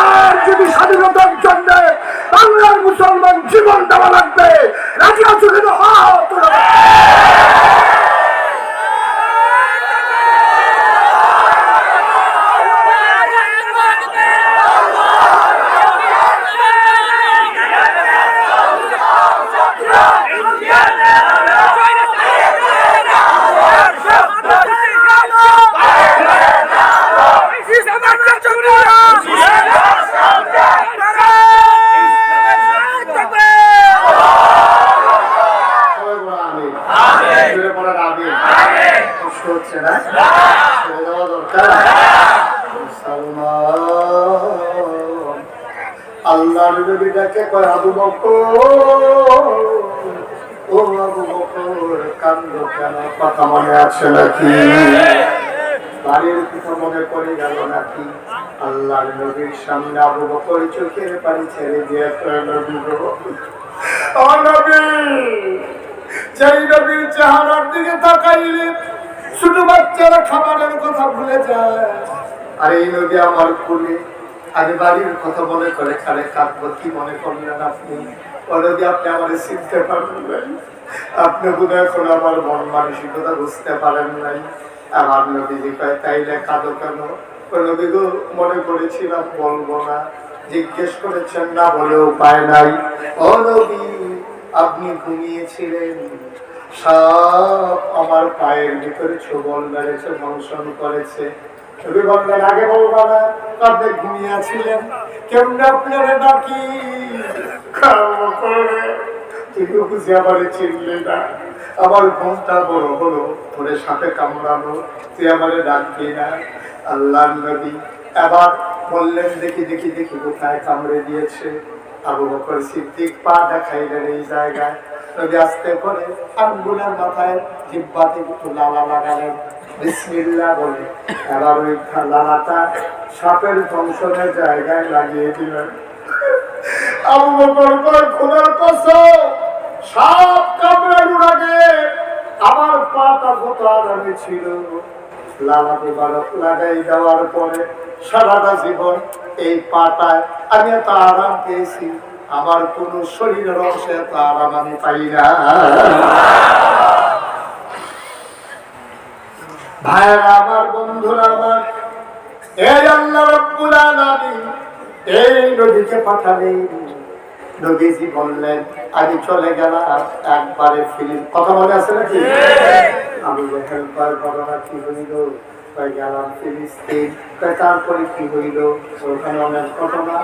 আর যদি স্বাধীনতার জন্য বাংলার মুসলমান জীবন দেওয়া লাগবে রাজি আছো কিন্তু হাত তোলো। সবাই বলো আমিন। জোরে বলেন আমিন। কষ্ট হচ্ছে না ছেড়ে দেওয়া দরকার মুসলমান আল্লাহর নবীটাকে কয়, আবু বকর কান্দ কেন? কথা মনে আছে নাকি? বাড়ির মনে গেল নাকি? সামনে আবু ছেড়ে দিয়ে দিকে বাচ্চারা খাবারের কথা ভুলে যায়। আর এই নদী আমার কুলে আমি বাড়ির কথা মনে করে খালে কাঁদবো কি মনে করলেন আপনি? নদী আপনি আমার চিনতে পারবেন আপনি বোধ এখন আমার মন মানসিকতা বুঝতে পারেন নাই। আমার নদীজি কয় তাইলে কাঁদো কেন? গো মনে করেছিলাম, বলব না। জিজ্ঞেস করেছেন, না বলে উপায় নাই। ও নদী আপনি ঘুমিয়েছিলেন। সব আমার পায়ের ভিতরে ছোবল মেরেছে দংশন করেছে। আগে বলবা না ঘুমিয়েছিলেন। কেমন আপনারা ডাকি? আমার ঘুমটা বড় হলো সাথে বললেন, দেখি দেখি দেখি, কোথায় কামড়ে দিয়েছে? আবু বকর সিদ্দিক পা দেখাইলেন এই জায়গায়। নবী আসতে করে আঙ্গুলের মাথায় জিব্বাতে একটু লালা লাগালেন। বিসমিল্লাহ বলে। এবার ওই লালাটা সাপের দংশনের জায়গায় লাগিয়ে দিলেন। আমার এই পাটায় আমি এত আরাম পেয়েছি। আমার কোন শরীরের অংশে এত আরাম আমি পাই না। ভাইরা আমার বন্ধুরা আমার এই আল্লাহ রব্বুল আলামিন এই নদীকে পাঠালেন নদীজি বললেন আমি চলে গেলাম একবারে ফিলিম কথা মনে আছে নাকি? আমি হেল্পার ঘটনা কি হইল? গেলাম ফিলিস্তিন তারপরে কি হইল? ওখানে অনেক ঘটনা।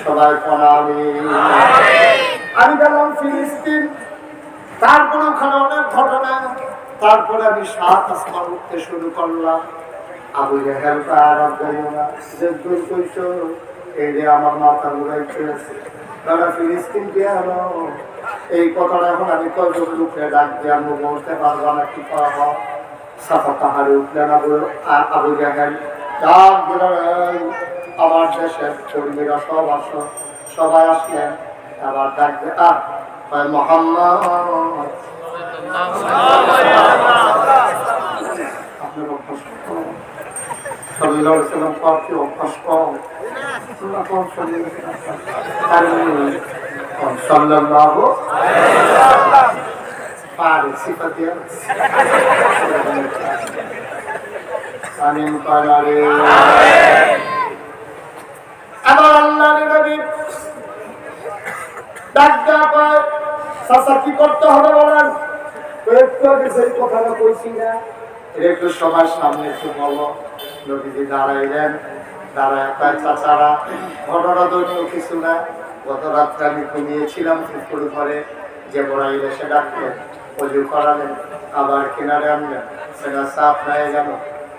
সবাই করা আমি আমি গেলাম ফিলিস্তিন তারপরে ওখানে অনেক ঘটনা। তারপরে আমি সাত আসমান উঠতে শুরু করলাম। আবু জাহেল যে দূর কইছো এই যে আমার মাথা ঘুরাইতে দাদা ফিলিস্তিন গেল এই কথাটা এখন আমি কয়জন লোকে ডাক দিয়ে আমি বলতে পারব না কি করা হয়? সাফা পাহাড়ে উঠলেন আবু আবু জাহেল। ডাক দিলেন "এই, আমার দেশের কর্মীরা সব আসো। সবাই আসলেন। আবার ডাক দিয়ে দিয়া আমিন পারে আমার আল্লাহর নবী ডাক দেওয়া পায় চাচা, কি করতে হবে বলেন? একটু আগে সেই কথাটা কইছি না। একটু সবার সামনে একটু বলো নদীজি দাঁড়াইলেন। দাঁড়ায় পায় চাচারা। ঘটনা দৈন্য কিছু না। গত রাত্রে আমি ঘুমিয়েছিলাম পুকুর ঘরে। যে বড়াইলে সে ডাকলেন অজু করালেন আবার কিনারে আনলেন। সেটা সাফ হয়ে গেল।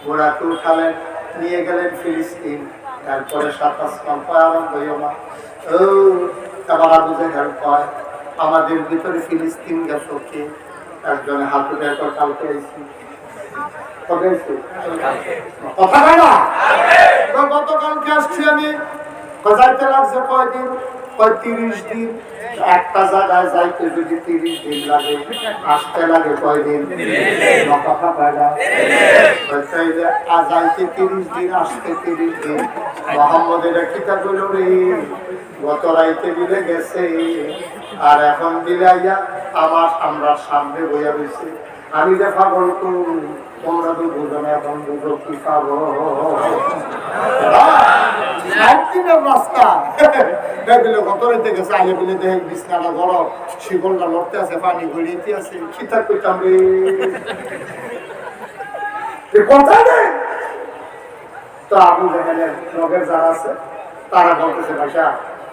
ঘোড়াকে উঠালেন, নিয়ে গেলেন ফিলিস্তিন। তারপরে সাতাশ কম্প আরম্ভ হইল না ও আবার আবু জাহেল কয় আমাদের ভিতরে ফিলিস্তিন গেছ একজনে হাত উঠে একবার কালকে আইছি কবে আইছি? কথা কয় না? গতকালকে আসছি আমি যাইতে লাগছে কয়দিন? কয় তিরিশ দিন। একটা জায়গায় যাইতে যদি তিরিশ দিন লাগে আসতে লাগে কয় দিন। কথা পায় না? আজ যাইতে তিরিশ দিন আসতে তিরিশ দিন। মোহাম্মদের কিতা করল রে। গত রাইতে দিলে গেছে। আর এখন দিলে আইয়া আমার আমরা সামনে বইয়া রয়েছে আমি যে পাগল তো তোমরা তো বুঝো না এখন বুঝো কি পাবো একদিনের রাস্তা দেখলে কত রেতে গেছে আগে বলে দেখে বিছনাটা গরম শিকলটা লড়তে আছে পানি গড়িয়েতে আছে খিতা কইতাম রে কথা নেই তো লগের যারা আছে তারা বলতেছে ভাষা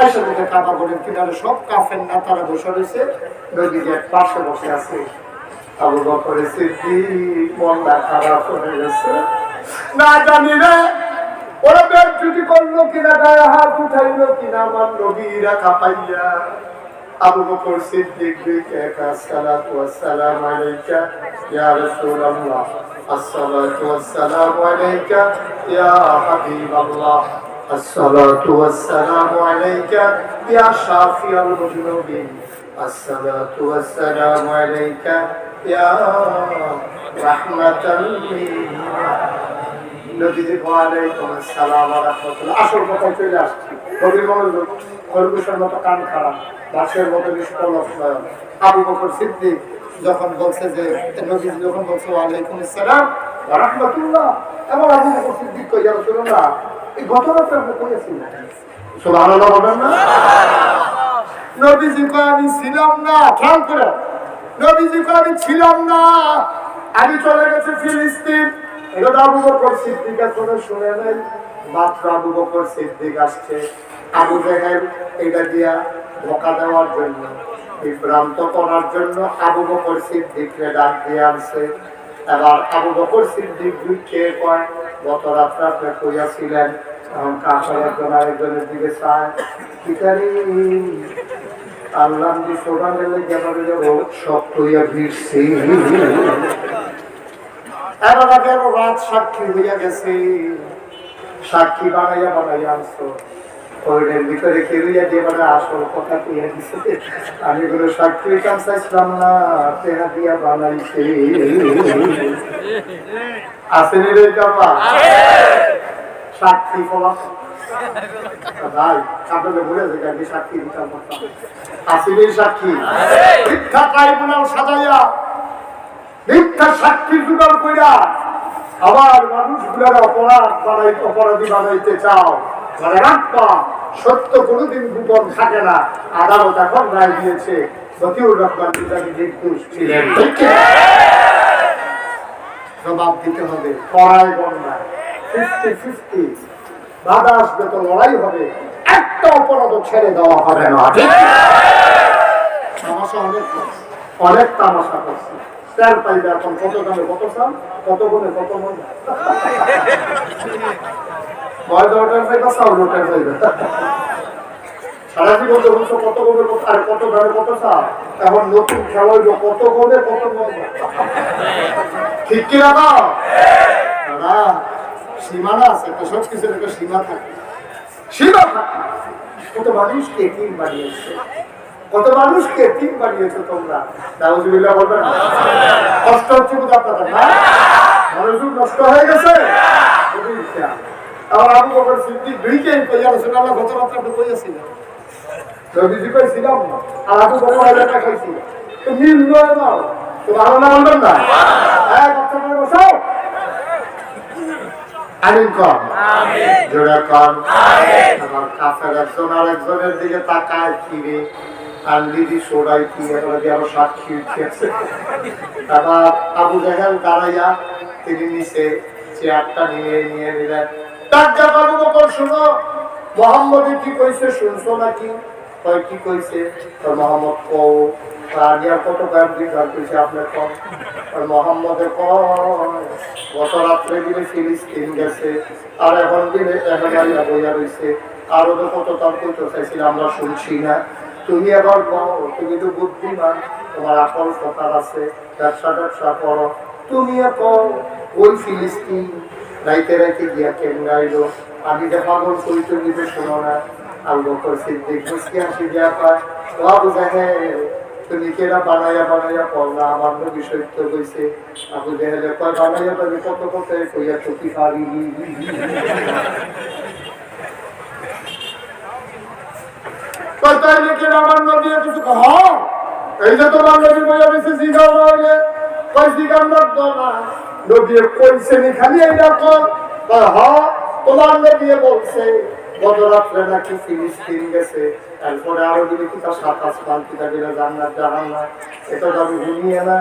আইসা দেখে কাবা বলেন কিনারে সব কাফের না তারা বসে রয়েছে নদীর পাশে বসে আছে। আবু বকরের সিদ্দিক মনটা খারাপ হয়ে গেছে। না জানি রে, ওরা বের চুটি করল কিনা, গায়ে হাত উঠাইলো কিনা, আমার নবীরা কাপাইয়া। আবু বকর সিদ্দিক দিকে আসসালাতু ওয়াসসালাম আলাইকা, ইয়া রাসূলুল্লাহ। আসসালাতু ওয়াসসালাম আলাইকা, ইয়া হাবিবাল্লাহ। الصلاة والسلام عليك يا شافي المذنبين الصلاة والسلام عليك يا رحمة নদীজি ওয়ালাইকুম আসসালাম ওয়া রাহমাতুল্লাহ আসল কথা চলে আসছে কবির মনোযোগ খরগোশের মতো কান খারাপ দাসের মতো নিষ্কলস নয়ন আবু বকর সিদ্দিক যখন বলছে যে নদীজি যখন বলছে ওয়ালাইকুম আসসালাম ওয়া রাহমাতুল্লাহ এমন আবু বকর সিদ্দিক কই যাও শুনুন না এই ঘটনাটা আপনি কইয়াছিলেন সুবহানাল্লাহ বলেন না? নবীজি কয় আমি ছিলাম না। খেয়াল করে। নবীজি কয় আমি ছিলাম না। আমি চলে গেছি ফিলিস্তিন। এটা আবু বকর শুনে নাই। মাত্র আবু বকর সিদ্দিক আসছে। আবু জাহেল এটা দিয়া ধোকা দেওয়ার জন্য বিভ্রান্ত করার জন্য আবু বকর সিদ্দিককে ডাক দিয়ে আনছে। এবার আবু বকর সিদ্দিক খেয়ে কয় গত রাত্রে আপনি কইয়াছিলেন এখন কাছের একজন আরেকজনের দিকে চায়। আল্লাহ দি সোনা মেলে গেল শক্ত হইয়া ভিড়ছি। সাক্ষী হইয়া গেছে? সাক্ষী বানাইয়া বানাইয়া আনছো। ভিতরে যে আসল কথা আমি সাক্ষী চাইছিলাম না দিয়া বানাইছে। রে জামা সাক্ষী ফলা ভাই আপনাদের বলে আমি সাক্ষী দিতাম করতাম সাক্ষী? মিথ্যা ট্রাইব্যুনাল সাজাইয়া মিথ্যা সাক্ষী জোগাড় কইরা আবার মানুষগুলার অপরাধ বানাই অপরাধী বানাইতে চাও। মানে রাখবা সত্য কোনোদিন গোপন থাকে না। আদালত এখন রায় দিয়েছে সতিউর রহমান নির্দোষ ছিলেন। ঠিক? জবাব দিতে হবে। গন্ডায় ফিফটি ফিফটি। বাধা আসবে তো লড়াই হবে। একটা অপরাধ ছেড়ে দেওয়া হবে না। অনেক তামাশা করছে এখন কত দামে কত কত কত মন কত কত কত নতুন কত গুণে কত মজা ঠিক কি না দাদা সীমানা আছে তো সব কিছুর একটা সীমা থাকে। সীমা থাকে। কত মানুষকে এতিম বানিয়েছে। কত মানুষকে এতিম বানিয়েছো তোমরা? নাউজুবিল্লাহ বলবেন কষ্ট হচ্ছে বোধ আপনাদের, না? মনোযোগ নষ্ট হয়ে গেছে। আমার আবু বকর সিদ্দিক দুইকে কইয়া রাসূলুল্লাহ গত রাত্রে আপনি কইয়াছিলেন নবীজি কইছিলাম আর আবু বকর এলাকা খাইছি তো মিল নয় হ্যাঁ বাচ্চা করে বসাও আমিন কম। জোরে কম। আমার কাছের একজন আর একজনের দিকে তাকায় ফিরে। আনলিদি সোড়াই কি এবার দিয়ে আরও সাক্ষী উঠেছে। আবার আবু জাহেল দাঁড়াইয়া তিনি নিচে চেয়ারটা নিয়ে নিয়ে নিলেন। তার বাবু বকর শুনো। মোহাম্মদ কি কইছে শুনছো নাকি? কয় কি কইছে? তো মোহাম্মদ কও আর কত কয়েক দিন কইছে আপনার কম? আর মোহাম্মদে কয় গেছে, আর এখন বইয়া রইছে। আরও তো কত তার চাইছিল আমরা শুনছি না। তুমি এবার কও, তুমি তো বুদ্ধিমান, তোমার আকল কথা আছে, ব্যবসা ট্যাবসা করো। তুমি কও, ওই ফিলিস্তিন রাইতে রাইতে গিয়া কেন আমি যে পাগল করি তুমি শোনো না। আবু বকর আমার নবী সত্য কইছে। আবু জাহেলে কয়, বানাইয়া পাবি কত কত কইয়া চকি পারি? কয়, তাই আমার নবী কিছু কহ এই যে তোমার নবী বইয়া বেশি জিগাও হইলে। জিগাম না। খালি কর হ তোমার নবী বলছে। গত রাত্রে নাকি ফিলিস্তিন গেছে। এরপরে আরও কিতা দিলে জাহান্নাম এটা তো আমি ঘুমিয়ে না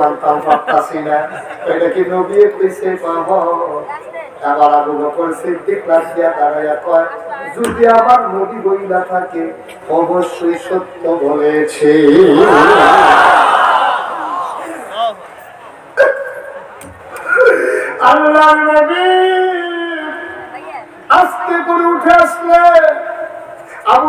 মানতাম পারতাছি না। এটা কি নবী কইছে কয় হ আবার আবু বকর সিদ্দিক রাজিয়া দাঁড়াইয়া কয়, যদি আমার নবী বই না থাকে, অবশ্যই সত্য বলেছে আল্লাহ নবী আস্তে করে উঠে আসলে আবু